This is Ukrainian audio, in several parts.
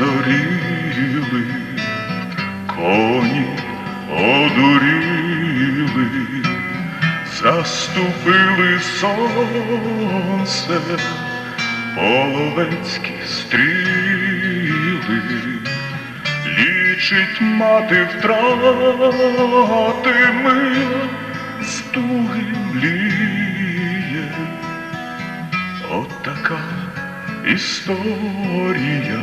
зоріли, коні одуріли, заступили сонце, половецькі стріли, лічить мати втрати мила, з туги мліє. От така історія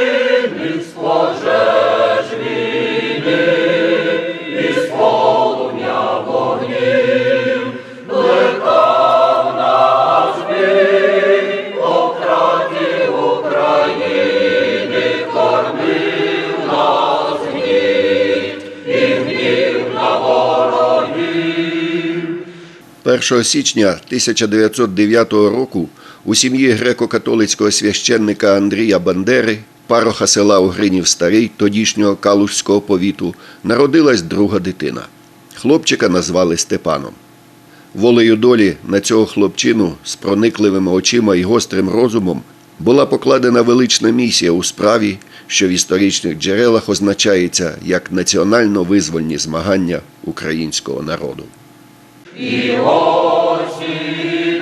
Першого січня 1909 року у сім'ї греко-католицького священника Андрія Бандери, пароха села Угринів Старий, тодішнього Калузького повіту, народилась друга дитина. Хлопчика назвали Степаном. Волею долі на цього хлопчину з проникливими очима і гострим розумом була покладена велична місія у справі, що в історичних джерелах означається як національно-визвольні змагання українського народу і осі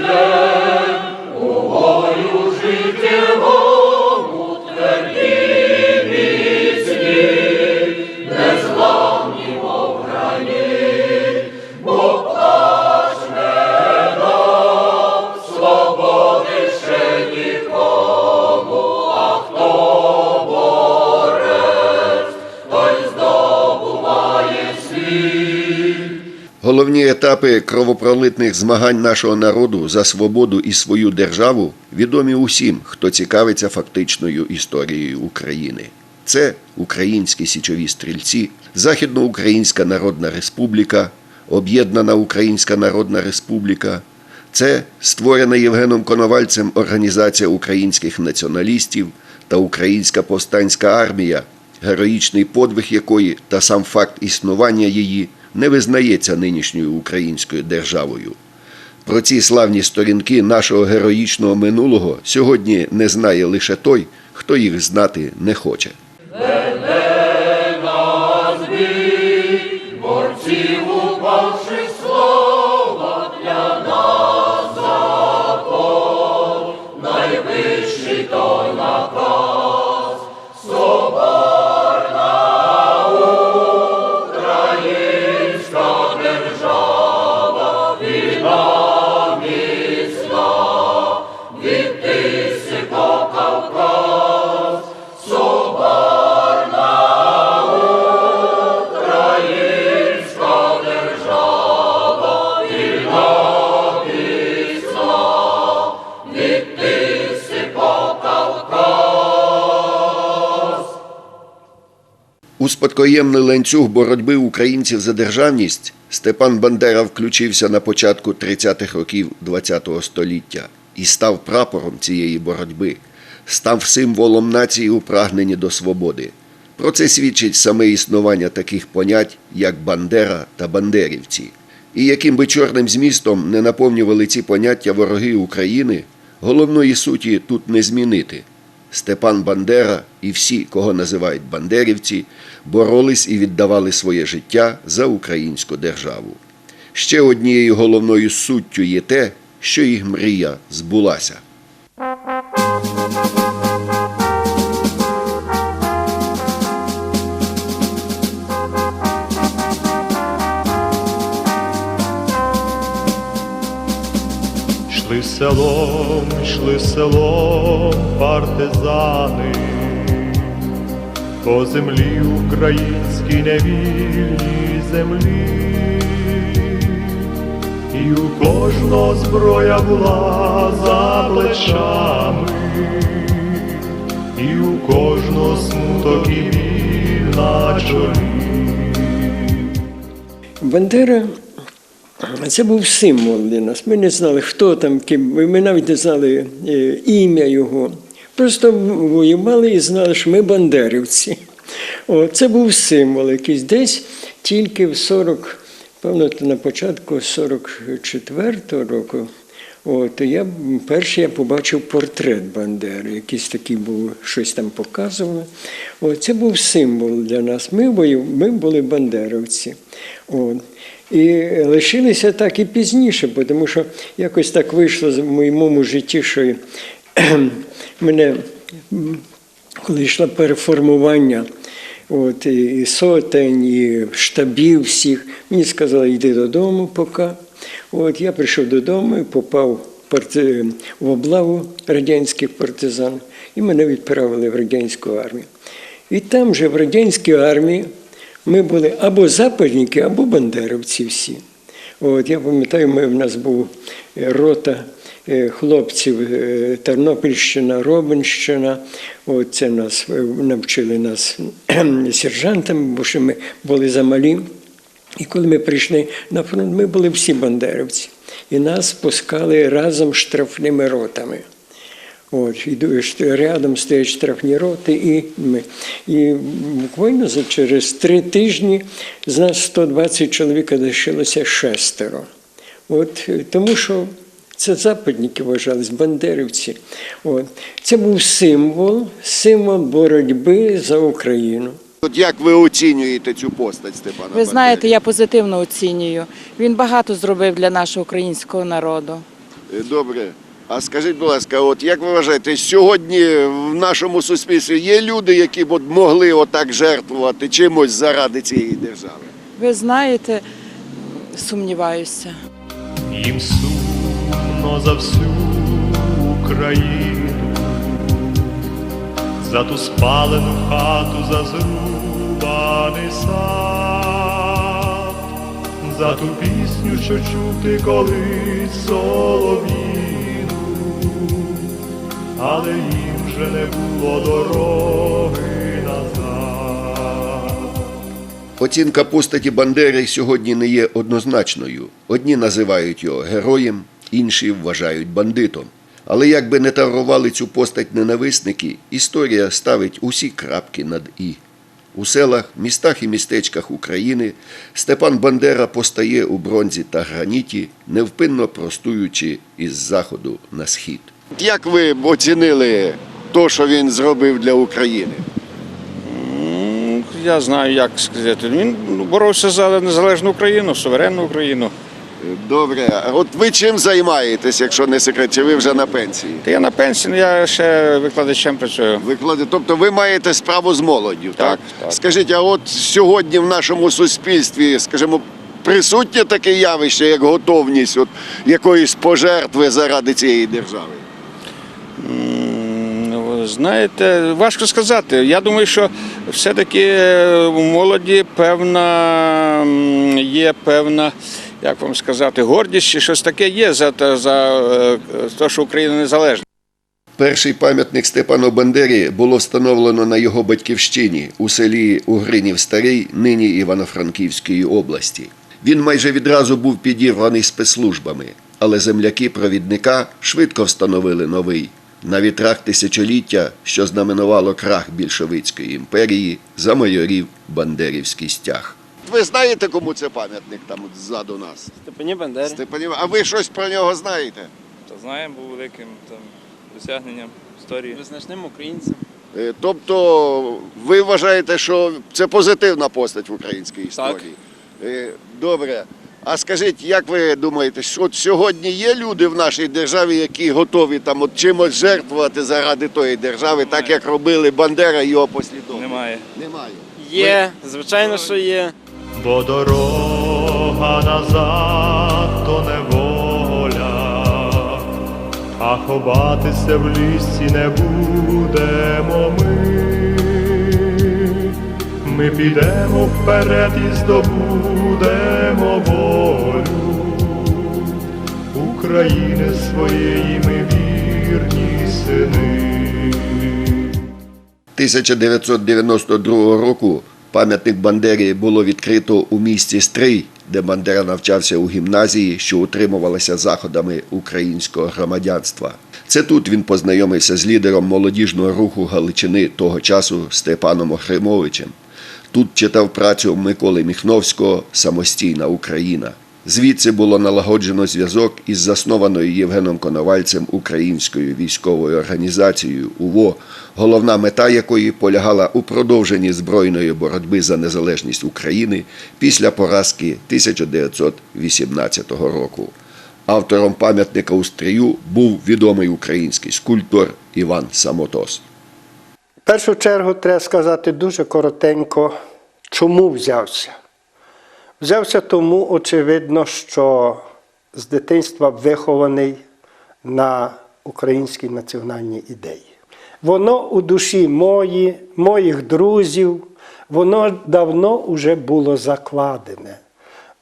у бою життєво. Головні етапи кровопролитних змагань нашого народу за свободу і свою державу відомі усім, хто цікавиться фактичною історією України. Це українські січові стрільці, Західноукраїнська Народна Республіка, Об'єднана Українська Народна Республіка. Це створена Євгеном Коновальцем Організація українських націоналістів та Українська повстанська армія, героїчний подвиг якої та сам факт існування її не визнається нинішньою українською державою. Про ці славні сторінки нашого героїчного минулого сьогодні не знає лише той, хто їх знати не хоче. У спадкоємний ланцюг боротьби українців за державність Степан Бандера включився на початку 30-х років ХХ століття і став прапором цієї боротьби, став символом нації у прагненні до свободи. Про це свідчить саме існування таких понять, як Бандера та Бандерівці. І яким би чорним змістом не наповнювали ці поняття вороги України, головної суті тут не змінити. Степан Бандера і всі, кого називають бандерівці, боролись і віддавали своє життя за українську державу. Ще однією головною суттю є те, що їх мрія збулася. Йшли селом, йшли селом партизани, по землі українській невільній землі, і у кожного зброя була за плечами, і у кожного смуток і біль на чолі. Бандера Це був символ для нас. Ми не знали, хто там, ким. Ми навіть не знали е, ім'я його. Просто воювали і знали, що ми бандерівці. О, це був символ якийсь десь тільки в 40, певно, на початку 44-го року. О, то я перший я побачив портрет Бандери, якийсь такий був, щось там показували. О, це був символ для нас. Ми, ми були бандеровці. От. І лишилися так і пізніше, тому що якось так вийшло в моєму житті, що мене, коли йшло переформування, от, і сотень, і штабів всіх, мені сказали, йди додому поки. От, я прийшов додому попав в облаву радянських партизан, і мене відправили в радянську армію. І там же в радянській армії ми були або западники, або бандеровці всі. От, я пам'ятаю, ми, в нас був е, рота е, хлопців е, Тернопільщина, Робинщина. От це нас навчили нас сержантам, бо що ми були замалі. І коли ми прийшли на фронт, ми були всі бандерівці. І нас пускали разом штрафними ротами. От, і рядом стоять штрафні роти, і ми. І буквально за через три тижні з нас 120 чоловік лишилося шестеро. От, тому що це западники вважались, бандерівці. От. Це був символ, символ боротьби за Україну. От як ви оцінюєте цю постать Степана? Ви знаєте, я позитивно оцінюю. Він багато зробив для нашого українського народу. Е, Добре. А скажіть, будь ласка, от як ви вважаєте, сьогодні в нашому суспільстві є люди, які б могли отак жертвувати чимось заради цієї держави? Ви знаєте, сумніваюся. їм сумно за всю Україну, за ту спалену хату, за зрубаний сад, за ту пісню, що чути колись солов'їну, але їм вже не було дороги назад. Оцінка постаті Бандери сьогодні не є однозначною. Одні називають його героєм, інші вважають бандитом. Але як би не тарували цю постать ненависники, історія ставить усі крапки над І. У селах, містах і містечках України Степан Бандера постає у бронзі та граніті, невпинно простуючи із заходу на схід. Як ви б оцінили те, що він зробив для України? Я знаю, як сказати. Він боровся за незалежну Україну, суверенну Україну. Добре, а от ви чим займаєтесь, якщо не секрет, чи ви вже на пенсії? Та я на пенсії, я ще викладачем працюю. Виклади, тобто ви маєте справу з молоддю, так? Так, так. Скажіть, а от сьогодні в нашому суспільстві, скажімо, присутнє таке явище, як готовність от якоїсь пожертви заради цієї держави? Ну, Знаєте, важко сказати. Я думаю, що все-таки е, у молоді певна є певна, як вам сказати, гордість чи щось таке є за, те- за е, те, що Україна незалежна. Перший пам'ятник Степану Бандері було встановлено на його батьківщині у селі Угринів Старий, нині Івано-Франківської області. Він майже відразу був підірваний спецслужбами, але земляки провідника швидко встановили новий. На вітрах тисячоліття, що знаменувало крах більшовицької імперії, замайорів Бандерівський стяг. Ви знаєте, кому це пам'ятник там ззаду нас? Степані Бандері. Степанів, а ви щось про нього знаєте? Та знаємо, був великим там досягненням історії. Визначним українцем. Е, Тобто ви вважаєте, що це позитивна постать в українській історії? Е, Добре. А скажіть, як ви думаєте, що от сьогодні є люди в нашій державі, які готові там от чимось жертвувати заради тої держави, так як робили Бандера і його послідовники? Немає. Немає. Є, звичайно, що є. Бо дорога назад то неволя, а ховатися в лісі не будемо ми. Ми підемо вперед і здобудемо волю України своєї ми вірні сини. 1992 року пам'ятник Бандері було відкрито у місті Стрий де Бандера навчався у гімназії, що утримувалася заходами українського громадянства. Це тут він познайомився з лідером молодіжного руху Галичини того часу Степаном Охримовичем. Тут читав працю Миколи Міхновського Самостійна Україна. Звідси було налагоджено зв'язок із заснованою Євгеном Коновальцем українською військовою організацією УВО, головна мета якої полягала у продовженні збройної боротьби за незалежність України після поразки 1918 року. Автором пам'ятника у стрію був відомий український скульптор Іван Самотос. В першу чергу треба сказати дуже коротенько, чому взявся. Взявся тому, очевидно, що з дитинства вихований на українській національній ідеї. Воно у душі мої, моїх друзів, воно давно вже було закладене.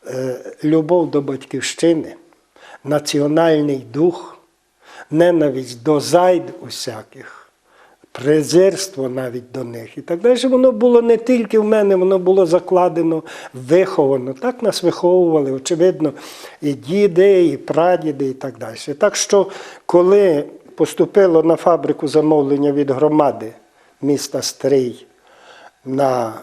Е, Любов до батьківщини, національний дух, ненависть до зайд усяких презирство навіть до них і так далі. Воно було не тільки в мене, воно було закладено, виховано. Так нас виховували, очевидно, і діди, і прадіди, і так далі. Так що, коли поступило на фабрику замовлення від громади міста Стрий на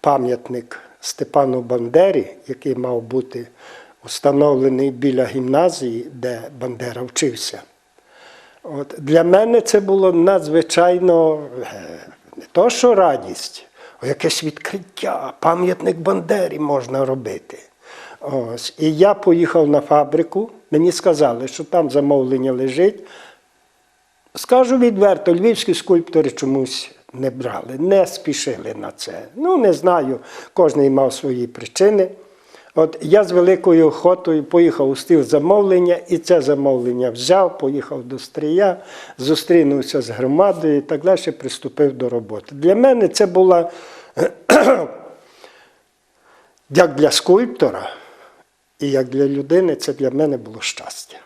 пам'ятник Степану Бандері, який мав бути установлений біля гімназії, де Бандера вчився. От, для мене це було надзвичайно е, не то, що радість, а якесь відкриття, пам'ятник Бандері можна робити. Ось. І я поїхав на фабрику, мені сказали, що там замовлення лежить. Скажу відверто, львівські скульптори чомусь не брали, не спішили на це. Ну, не знаю, кожен мав свої причини. От я з великою охотою поїхав у стіл замовлення, і це замовлення взяв, поїхав до Стрія, зустрінувся з громадою і так далі, приступив до роботи. Для мене це була, як для скульптора, і як для людини, це для мене було щастя.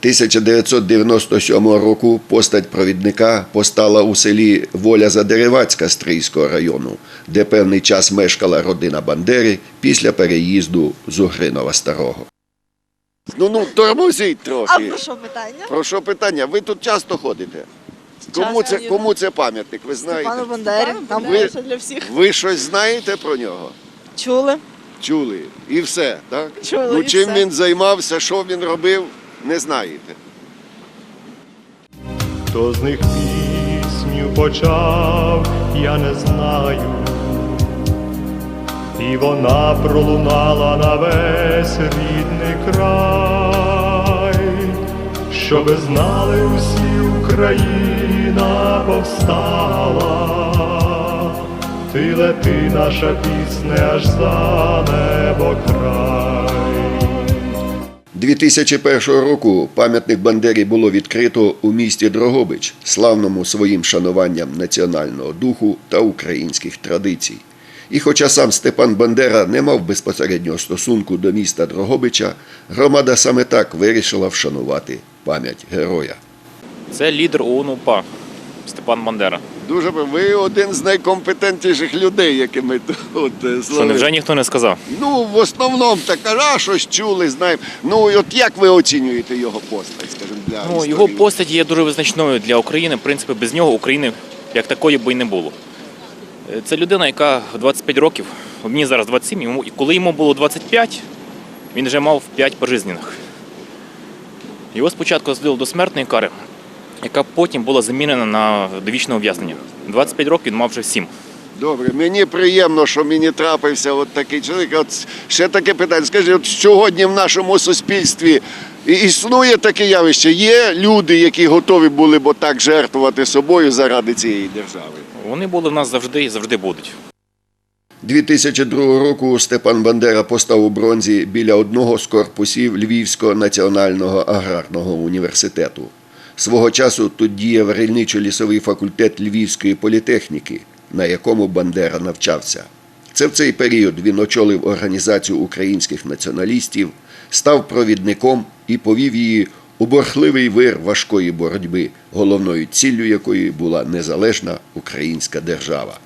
1997 року постать провідника постала у селі Воля Задеревацька Стрийського району, де певний час мешкала родина Бандери після переїзду з Угринова Старого. Ну ну тормозіть А трохи. про що питання? Про що питання? Ви тут часто ходите? Кому це, кому це пам'ятник? Ви знаєте? Пану Бандері, там Ви- для всіх. Ви щось знаєте про нього? Чули? Чули. І все, так? Чули, ну і чим все. він займався, що він робив, не знаєте. Хто з них пісню почав, я не знаю. І вона пролунала на весь рідний край, щоби знали усі Україна повстала. Ти лети, наша пісня, аж за небо край. 2001 року пам'ятник Бандері було відкрито у місті Дрогобич, славному своїм шануванням національного духу та українських традицій. І хоча сам Степан Бандера не мав безпосереднього стосунку до міста Дрогобича, громада саме так вирішила вшанувати пам'ять героя. Це лідер ОУН УПА Степан Бандера. Дуже ви один з найкомпетентніших людей, якими тут Що невже ніхто не сказав? Ну, в основному так, а щось чули, знаємо. Ну, і от як ви оцінюєте його постать, скажімо, для Ну, історії? його постать є дуже визначною для України. В принципі, без нього України як такої би і не було. Е, Це людина, яка 25 років, мені зараз 27, йому, і коли йому було 25, він вже мав 5 пожизнених. Його спочатку засудили до смертної кари, яка потім була замінена на довічне ув'язнення. 25 років він мав вже 7. Добре, мені приємно, що мені трапився от такий чоловік. От ще таке питання. Скажіть, от сьогодні в нашому суспільстві існує таке явище. Є люди, які готові були б отак жертвувати собою заради цієї держави. Вони були в нас завжди і завжди будуть. 2002 року Степан Бандера постав у бронзі біля одного з корпусів Львівського національного аграрного університету. Свого часу тут діяв рільничо-лісовий факультет Львівської політехніки, на якому Бандера навчався. Це в цей період він очолив організацію українських націоналістів, став провідником і повів її у борхливий вир важкої боротьби, головною ціллю якої була незалежна українська держава.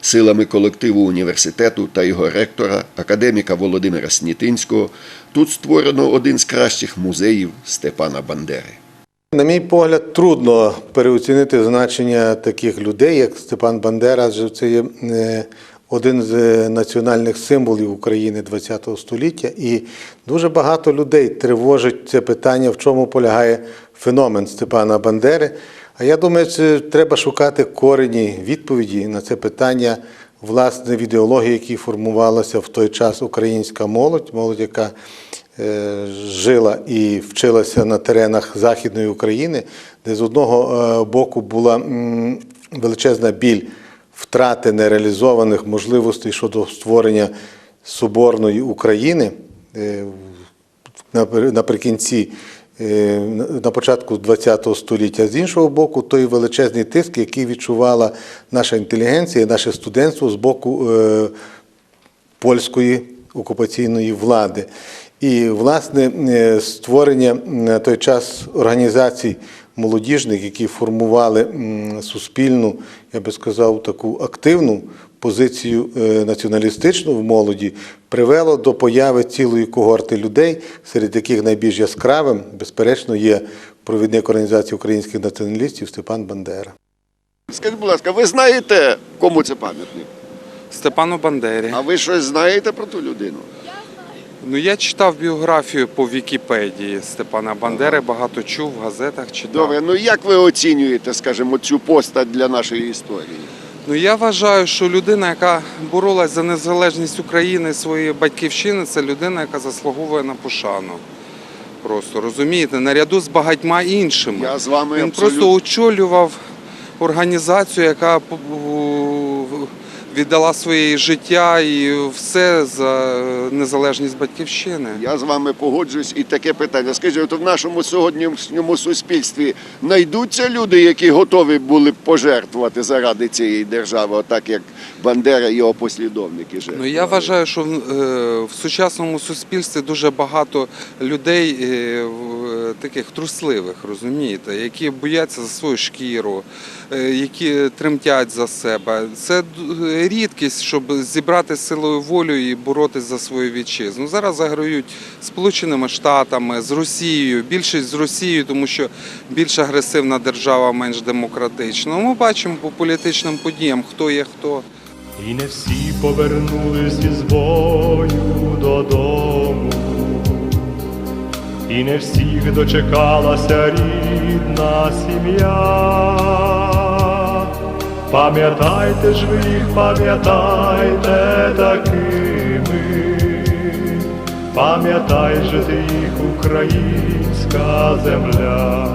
Силами колективу університету та його ректора, академіка Володимира Снітинського, тут створено один з кращих музеїв Степана Бандери. На мій погляд, трудно переоцінити значення таких людей, як Степан Бандера, адже це є е, один з е, національних символів України ХХ століття. І дуже багато людей тривожить це питання, в чому полягає феномен Степана Бандери. А я думаю, це треба шукати корені відповіді на це питання власне в ідеології, які формувалася в той час українська молодь, молодь, яка жила і вчилася на теренах Західної України, де з одного е, боку була величезна біль втрати нереалізованих можливостей щодо створення соборної України е, наприкінці, е, на початку ХХ століття. З іншого боку, той величезний тиск, який відчувала наша інтелігенція, наше студентство з боку е, польської окупаційної влади. І, власне, е, створення на той час організацій молодіжних, які формували суспільну, я би сказав, таку активну позицію е, націоналістичну в молоді, привело до появи цілої когорти людей, серед яких найбільш яскравим, безперечно, є провідник організації українських націоналістів Степан Бандера. Скажіть, будь ласка, ви знаєте, кому це пам'ятник? Степану Бандері. А ви щось знаєте про ту людину? Ну я читав біографію по Вікіпедії Степана Бандери, багато чув в газетах читав. Добре, ну як ви оцінюєте, скажімо, цю постать для нашої історії? Ну я вважаю, що людина, яка боролась за незалежність України своєї батьківщини, це людина, яка заслуговує на пошану. Просто розумієте, наряду з багатьма іншими. Я з вами Він абсолютно- просто очолював організацію, яка в- віддала своє життя і все за незалежність батьківщини. Я з вами погоджуюсь і таке питання. Скажіть, от в нашому сьогоднішньому суспільстві знайдуться люди, які готові були б пожертвувати заради цієї держави, отак як Бандера і його послідовники Ну я вважаю, що в, е, в сучасному суспільстві дуже багато людей е, таких трусливих, розумієте, які бояться за свою шкіру, е, які тремтять за себе. Це рідкість, щоб зібрати силою волю і боротись за свою вітчизну. Зараз заграють Сполученими Штатами, з Росією, більшість з Росією, тому що більш агресивна держава, менш демократична. Ми бачимо по політичним подіям, хто є хто. І не всі повернулись із бою додому, і не всіх дочекалася рідна сім'я. Пам'ятайте ж ви їх, пам'ятайте такими, пам'ятай же ти їх, українська земля.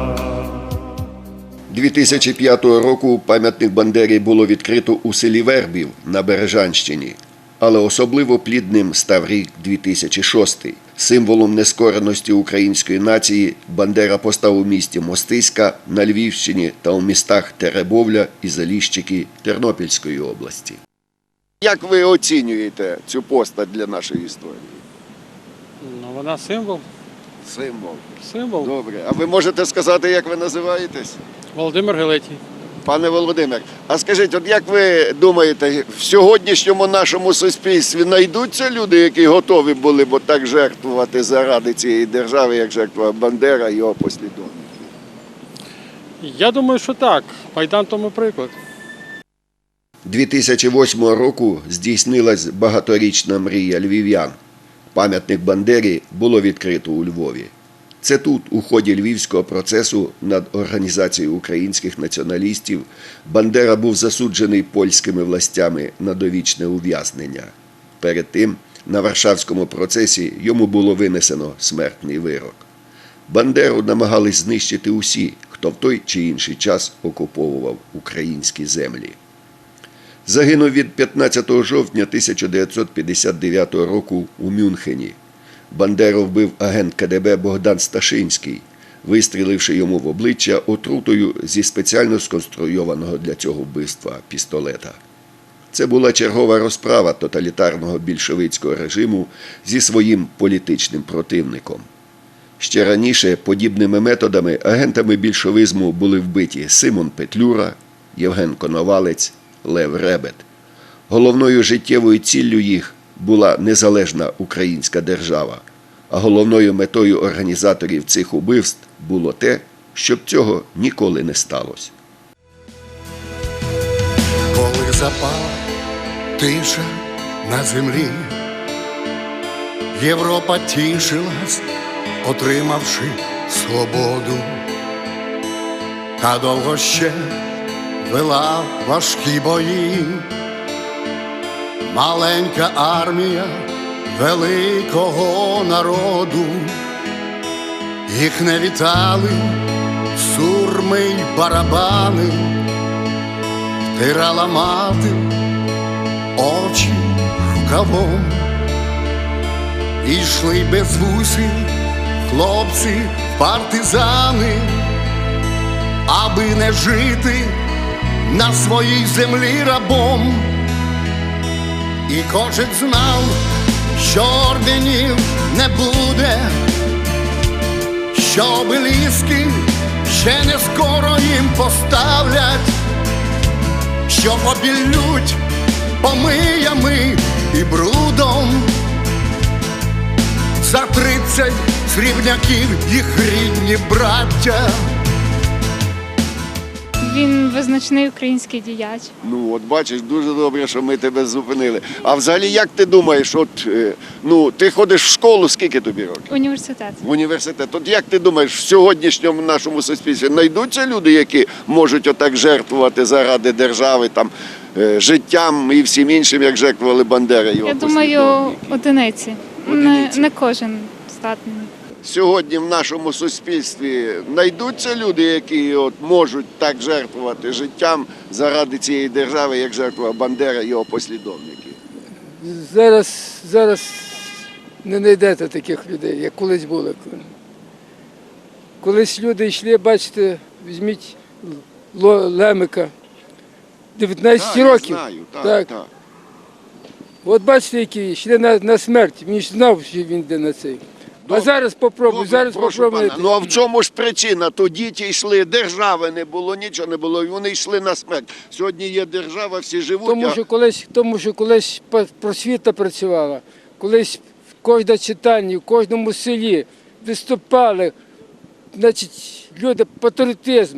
2005 року пам'ятник Бандері було відкрито у селі Вербів на Бережанщині. Але особливо плідним став рік 2006. Символом нескореності української нації Бандера постав у місті Мостиська на Львівщині та у містах Теребовля і Заліщики Тернопільської області. Як ви оцінюєте цю постать для нашої історії? Ну, вона символ. Символ. Символ. Добре. А ви можете сказати, як ви називаєтесь? Володимир Гелетій. Пане Володимир, а скажіть, от як ви думаєте, в сьогоднішньому нашому суспільстві знайдуться люди, які готові були б так жертвувати заради цієї держави, як жертвував Бандера і його послідовники? Я думаю, що так. Майдан тому приклад. 2008 року здійснилась багаторічна мрія львів'ян. Пам'ятник Бандері було відкрито у Львові. Це тут, у ході львівського процесу над організацією українських націоналістів, Бандера був засуджений польськими властями на довічне ув'язнення. Перед тим на Варшавському процесі йому було винесено смертний вирок. Бандеру намагались знищити усі, хто в той чи інший час окуповував українські землі. Загинув від 15 жовтня 1959 року у Мюнхені. Бандеру вбив агент КДБ Богдан Сташинський, вистріливши йому в обличчя отрутою зі спеціально сконструйованого для цього вбивства пістолета. Це була чергова розправа тоталітарного більшовицького режиму зі своїм політичним противником. Ще раніше подібними методами агентами більшовизму були вбиті Симон Петлюра, Євген Коновалець, Лев Ребет. Головною життєвою ціллю їх була незалежна українська держава, а головною метою організаторів цих убивств було те, щоб цього ніколи не сталося. коли запала тиша на землі, Європа тішилась, отримавши свободу, та довго ще вела важкі бої, маленька армія великого народу, їх не вітали сурми й барабани. Втирала мати очі рукавом, І йшли без вусів хлопці партизани, аби не жити на своїй землі рабом. І кожен знав, що орденів не буде, що обеліски ще не скоро їм поставлять що побілють помиями і брудом. За тридцять срібняків їх рідні браття. Він визначний український діяч. Ну, от бачиш, дуже добре, що ми тебе зупинили. А взагалі, як ти думаєш, от е, ну ти ходиш в школу, скільки тобі років? Університет. В університет. От як ти думаєш, в сьогоднішньому нашому суспільстві знайдуться люди, які можуть отак жертвувати заради держави, там е, життям і всім іншим, як жертвували Бандера його Я думаю, одиниці. Одиниці. Не, не кожен здатний. Сьогодні в нашому суспільстві знайдуться люди, які от можуть так жертвувати життям заради цієї держави, як жертвував Бандера і його послідовники. Зараз, зараз не знайдете таких людей, як колись були. Колись люди йшли, бачите, візьміть Лемика, 19 Так, я знаю, так, Так. так. От бачите, які йшли на, на смерть. Він ж знав, що він йде на цей. А зараз попробуй, зараз попробуй. Ну а в чому ж причина? Тоді ті йшли, держави не було, нічого не було, і вони йшли на смерть. Сьогодні є держава, всі живуть. Тому що колись, тому що колись просвіта працювала, колись в кожному читанні, в кожному селі виступали, значить, люди патріотизм,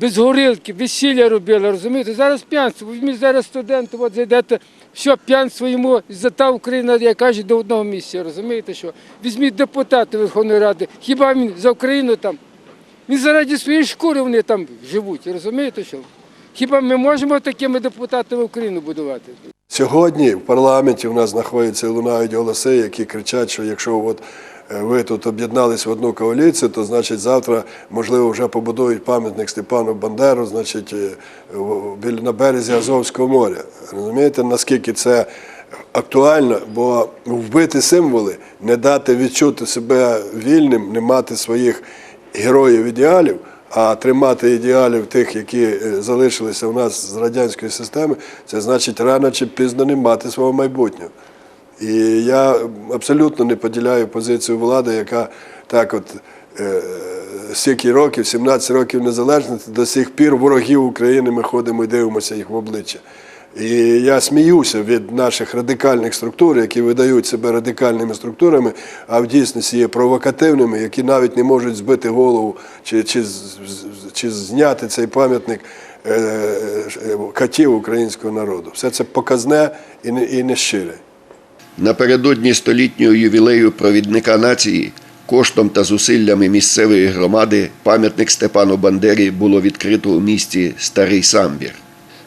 без горілки, весілля робили, розумієте? Зараз п'янство. Візьміть зараз студенти, от зайдете, все, п'янство йому, за та Україна, я кажу, до одного місця, розумієте що? Візьміть депутата Верховної Ради, хіба він за Україну там? Він заради своєї шкури вони там живуть, розумієте що? Хіба ми можемо такими депутатами Україну будувати? Сьогодні в парламенті у нас знаходяться лунають голоси, які кричать, що якщо от ви тут об'єднались в одну коаліцію, то значить завтра, можливо, вже побудують пам'ятник Степану Бандеру, значить, е, в- на березі Азовського моря. Розумієте, наскільки це актуально, бо вбити символи, не дати відчути себе вільним, не мати своїх героїв ідеалів, а тримати ідеалів тих, які е, залишилися у нас з радянської системи, це значить рано чи пізно не мати свого майбутнього. І я абсолютно не поділяю позицію влади, яка так от е, стільки років, 17 років незалежності, до сих пір ворогів України ми ходимо і дивимося їх в обличчя. І я сміюся від наших радикальних структур, які видають себе радикальними структурами, а в дійсності є провокативними, які навіть не можуть збити голову чи, чи, чи зняти цей пам'ятник е, е, катів українського народу. Все це показне і не, і не щире. Напередодні столітнього ювілею провідника нації коштом та зусиллями місцевої громади пам'ятник Степану Бандері було відкрито у місті Старий Самбір.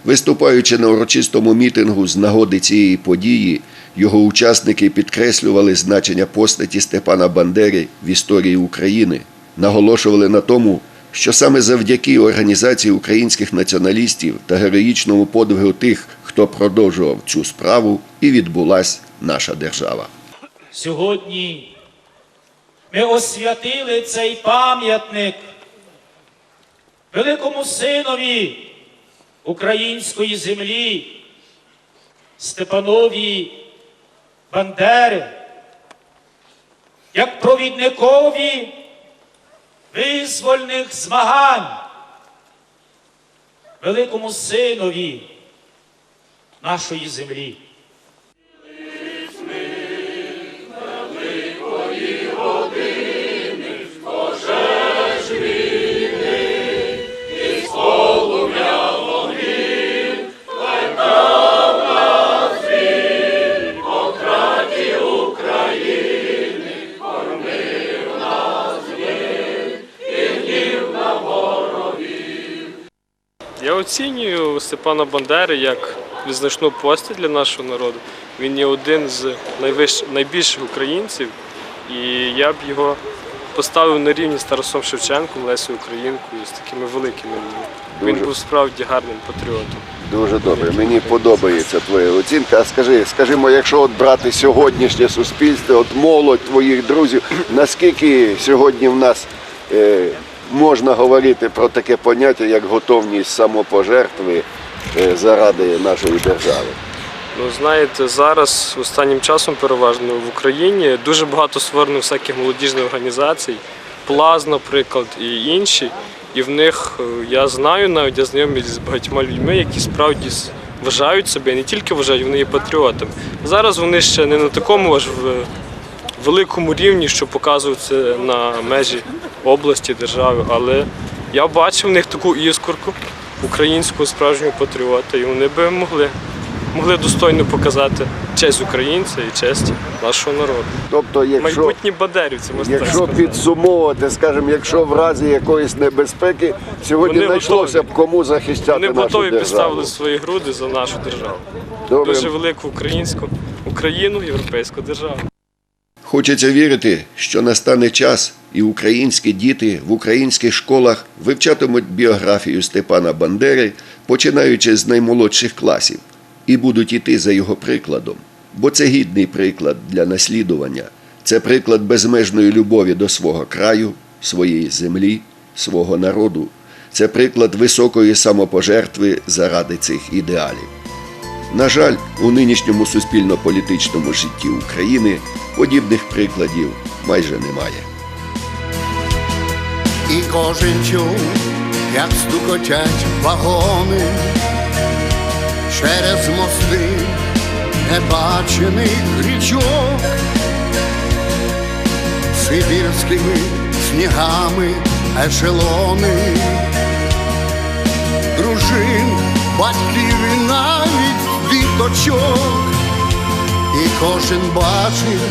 Виступаючи на урочистому мітингу з нагоди цієї події, його учасники підкреслювали значення постаті Степана Бандери в історії України, наголошували на тому, що саме завдяки організації українських націоналістів та героїчному подвигу тих, хто продовжував цю справу, і відбулась наша держава. Сьогодні ми освятили цей пам'ятник великому синові української землі Степанові Бандери, як провідникові визвольних змагань, великому синові нашої землі. Степана Бандери як визначну постать для нашого народу. Він є один з найвищ... найбільших українців, і я б його поставив на рівні з Тарасом Шевченком, Лесою Українкою, з такими великими людьми. Він був справді гарним патріотом. Дуже добре. Мені подобається твоя оцінка. А скажи, скажімо, якщо от брати сьогоднішнє суспільство, от молодь твоїх друзів, наскільки сьогодні в нас е, можна говорити про таке поняття, як готовність самопожертви заради нашої держави? Ну, знаєте, зараз останнім часом переважно в Україні дуже багато створено всяких молодіжних організацій, Плаз, наприклад, і інші. І в них е, я знаю навіть я знайомий з багатьма людьми, які справді вважають себе, не тільки вважають, вони є патріотами. Зараз вони ще не на такому аж великому рівні, що показують це на межі області, держави, але я бачив в них таку іскорку українського справжнього патріота, і вони би могли могли достойно показати честь українця і честь нашого народу. Тобто, якщо, Майбутні бандерівці, можна так якщо сказати. підсумовувати, скажімо, якщо в разі якоїсь небезпеки, сьогодні Вони знайшлося б кому захищати Вони нашу готові державу. підставили свої груди за нашу державу. Добре. Дуже велику українську Україну, європейську державу. Хочеться вірити, що настане час, і українські діти в українських школах вивчатимуть біографію Степана Бандери, починаючи з наймолодших класів, і будуть іти за його прикладом. Бо це гідний приклад для наслідування. Це приклад безмежної любові до свого краю, своєї землі, свого народу. Це приклад високої самопожертви заради цих ідеалів. На жаль, у нинішньому суспільно-політичному житті України подібних прикладів майже немає. І кожен чув, як стукотять вагони через мости небачених річок, сибірськими снігами ешелони, дружин, батьків і навіть діточок, і кожен бачив,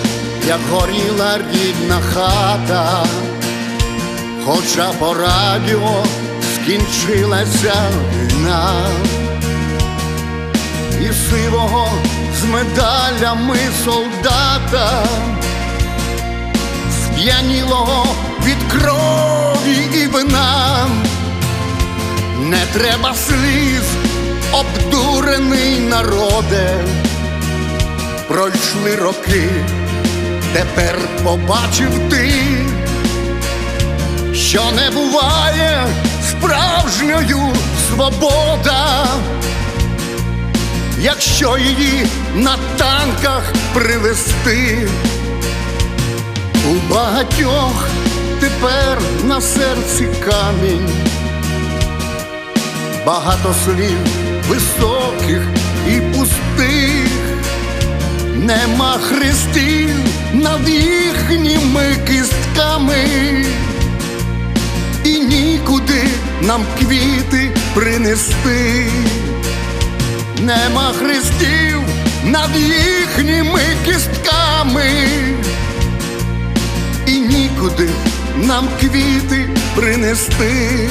як горіла рідна хата. Хоча по радіо скінчилася війна, і сивого з медалями солдата, сп'янілого від крові і вина, не треба сліз, обдурений народе, пройшли роки, тепер побачив ти що не буває справжньою свобода, якщо її на танках привезти, у багатьох тепер на серці камінь, багато слів високих і пустих, нема хрестів над їхніми кистками і нікуди нам квіти принести, нема хрестів над їхніми кістками, і нікуди нам квіти принести.